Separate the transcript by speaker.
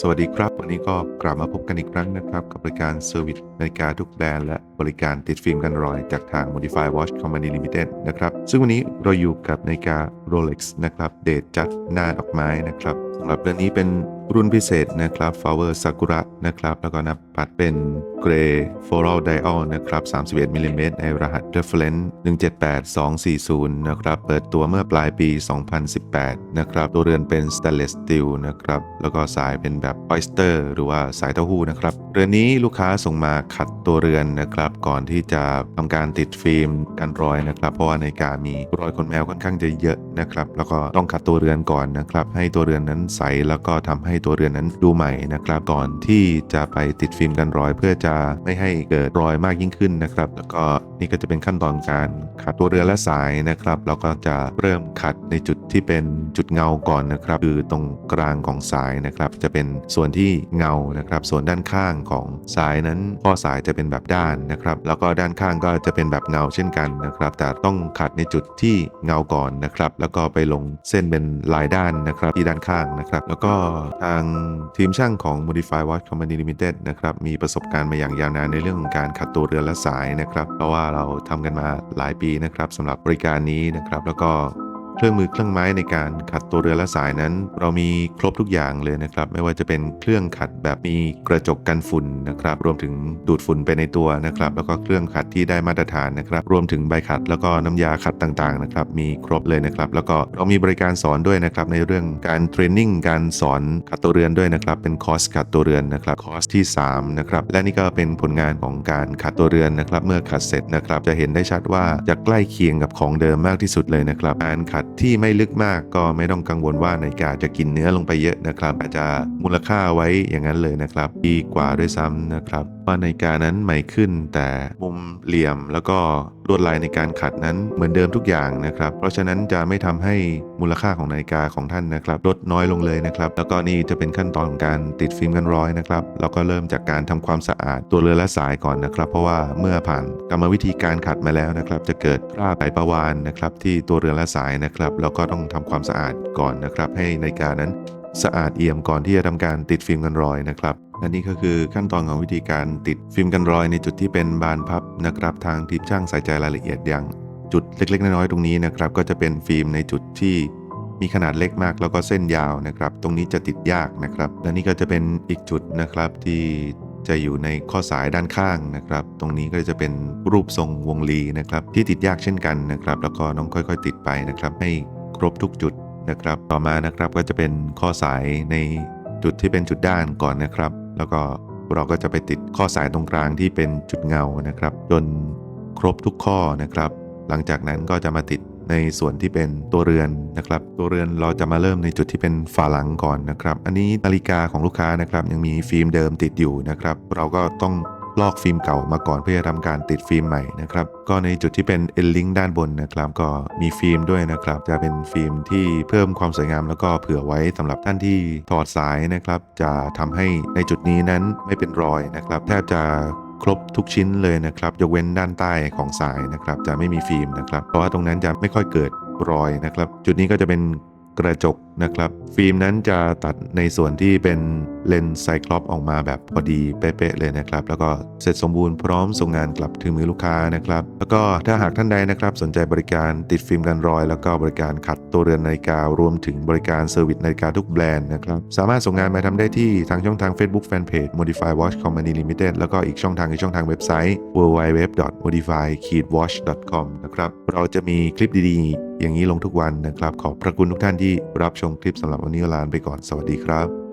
Speaker 1: สวัสดีครับ วันนี้ก็กลับมาพบกันอีกครั้งนะครับ กับบริการเซอร์วิสนาฬิกาทุกแบรนด์และบริการติดฟิล์มกันรอย จากทาง Modify Watch Company Limited นะครับ ซึ่งวันนี้เราอยู่กับนาฬิกา Rolex นะครับ เดทจัดหน้าดอกไม้นะครับสำหรับเรื่องนี้เป็นรุ่นพิเศษนะครับ Flower Sakura นะครับ แล้วก็นับ ปัดเป็น Grey Floral Dial นะครับ 31มิลลิเมตรในรหัส Reference 178240 นะครับ เปิดตัวเมื่อปลายปี 2018 นะครับ ตัวเรือนเป็น Stainless Steel นะครับ แล้วก็สายเป็นแบบ Oyster หรือว่าสายเต้าหู้นะครับ เรือนนี้ลูกค้าส่งมาขัดตัวเรือนนะครับ ก่อนที่จะทำการติดฟิล์มกันรอยนะครับ เพราะว่าในกามีรอยขนแมวค่อนข้างจะเยอะนะครับ แล้วก็ต้องขัดตัวเรือนก่อนนะครับ ให้ตัวเรือนนั้นใส แล้วก็ทำให้ตัวเรือนนั้นดูใหม่นะครับ ก่อนที่จะไปติดฟิล์มกันรอยเพื่อจะไม่ให้เกิดรอยมากยิ่งขึ้นนะครับ แล้วก็นี่ก็จะเป็นขั้นตอนการขัดตัวเรือและสายนะครับแล้วก็จะเริ่มขัดในจุดที่เป็นจุดเงาก่อนนะครับ คือตรงกลางของสายนะครับ จะเป็นส่วนที่เงานะครับ ส่วนด้านข้างของสายนั้นข้อสายจะเป็นแบบด้านนะครับ แล้วก็ด้านข้างก็จะเป็นแบบเงาเช่นกันนะครับ แต่ต้องขัดในจุดที่เงาก่อนนะครับ แล้วก็ไปลงเส้นเป็นลายด้านนะครับที่ด้านข้างนะครับ แล้วก็ทางทีมช่างของ Modify Watch Company Limited นะครับมีประสบการณ์มาอย่างยาวนานในเรื่องของการขัดตัวเรือและสายนะครับ เพราะว่าเราทำกันมาหลายปีนะครับสำหรับบริการนี้นะครับ แล้วก็ เครื่องมือเครื่องไม้ในการขัดตัวเรือและสายนั้น เรามีครบทุกอย่างเลยนะครับ ไม่ว่าจะเป็นเครื่องขัดแบบมีกระจกกันฝุ่นนะครับ รวมถึงดูดฝุ่นไปในตัวนะครับ แล้วก็เครื่องขัดที่ได้มาตรฐานนะครับ รวมถึงใบขัดแล้วก็น้ำยาขัดต่างๆนะครับ มีครบเลยนะครับ แล้วก็เรามีบริการสอนด้วยนะครับ ในเรื่องการเทรนนิ่งการสอนขัดตัวเรือนด้วยนะครับ เป็นคอร์สขัดตัวเรือนนะครับคอร์สที่3นะครับ และนี่ก็เป็นผลงานของการขัดตัวเรือนนะครับ เมื่อขัดเสร็จนะครับ จะเห็นได้ชัดว่าจะใกล้เคียงกับของเดิมมากที่สุดเลยนะครับการขัดที่ไม่ลึกมากก็ไม่ต้องกังวลว่านาฬิกาจะกินเนื้อลงไปเยอะนะครับ อาจจะมูลค่าไว้อย่างนั้นเลยนะครับดีกว่าด้วยซ้ำนะครับ ว่านาฬิกานั้นใหม่ขึ้นแต่มุมเหลี่ยมแล้วก็ ลวดลายในการขัดนั้นเหมือนเดิมทุกอย่างนะครับ เพราะฉะนั้นจะไม่ทำให้มูลค่าของนาฬิกาของท่านนะครับลดน้อยลงเลยนะครับ แล้วก็นี่จะเป็นขั้นตอนของการติดฟิล์มกันร้อยนะครับแล้วก็เริ่มจากการทำความสะอาดตัวเรือนและสายก่อนนะครับ เพราะว่าเมื่อผ่านกรรมวิธีการขัดมาแล้วนะครับ จะเกิดคราบไขประวานนะครับที่ตัวเรือนและสายนะครับแล้วก็ต้องทำความสะอาดก่อนนะครับ ให้นาฬิกานั้น สะอาดเอี่ยมก่อนที่จะทำการติดฟิล์มกันรอยนะครับและนี่ก็คือขั้นตอนของวิธีการติดฟิล์มกันรอยในจุดที่เป็นบานพับนะครับทางทีมช่างใส่ใจรายละเอียดอย่างจุดเล็กๆ น้อยๆตรงนี้นะครับก็จะเป็นฟิล์มในจุดที่มีขนาดเล็กมากแล้วก็เส้นยาวนะครับ ตรงนี้จะติดยากนะครับ และนี่ก็จะเป็นอีกจุดนะครับที่จะอยู่ในข้อสายด้านข้างนะครับ ตรงนี้ก็จะเป็นรูปทรงวงรีนะครับ ที่ติดยากเช่นกันนะครับ แล้วก็น้องค่อย ๆ ติดไปนะครับ ให้ครบทุกจุด นะครับ ต่อมานะครับก็จะเป็นข้อสายในจุดที่เป็นจุดด้านก่อนนะครับ แล้วก็เราก็จะไปติดข้อสายตรงกลางที่เป็นจุดเงานะครับ จนครบทุกข้อนะครับ หลังจากนั้นก็จะมาติดในส่วนที่เป็นตัวเรือนนะครับ ตัวเรือนเราจะมาเริ่มในจุดที่เป็นฝาหลังก่อนนะครับ อันนี้นาฬิกาของลูกค้านะครับ ยังมีฟิล์มเดิมติดอยู่นะครับ เราก็ต้อง ลอกฟิล์มเก่ามาก่อนเพื่อจะทำการติดฟิล์มใหม่นะครับก็ในจุดที่เป็นเอลลิงด้านบนนะครับก็มีฟิล์มด้วยนะครับจะเป็นฟิล์มที่เพิ่มความสวยงาม แล้วก็เผื่อไว้สำหรับท่านที่ถอดสายนะครับ จะทำให้ในจุดนี้นั้นไม่เป็นรอยนะครับ แทบจะครบทุกชิ้นเลยนะครับ ยกเว้นด้านใต้ของสายนะครับ จะไม่มีฟิล์มนะครับ เพราะว่าตรงนั้นจะไม่ค่อยเกิดรอยนะครับ จุดนี้ก็จะเป็นกระจก นะครับ ฟิล์มนั้นจะตัดในส่วนที่เป็นเลนส์ไซคลอปออกมาแบบพอดีเป๊ะๆเลยนะครับ แล้วก็เสร็จสมบูรณ์พร้อมส่งงานกลับถึงมือลูกค้านะครับ แล้วก็ถ้าหากท่านใดนะครับ สนใจบริการติดฟิล์มกันรอย แล้วก็บริการขัดตัวเรือนนาฬิการวมถึงบริการเซอร์วิสนาฬิกาทุกแบรนด์นะครับ สามารถส่งงานมาทำได้ที่ทางช่องทาง Facebook Fanpage Modify Watch Company Limited แล้วก็อีกช่องทางคือช่องทางเว็บไซต์ www.modify-watch.com นะครับเราจะมีคลิปดีๆ อย่างนี้ลงทุกวันนะครับขอบพระคุณทุกท่านที่รับชชมคลิปสำหรับวันนี้ลาไปก่อนสวัสดีครับ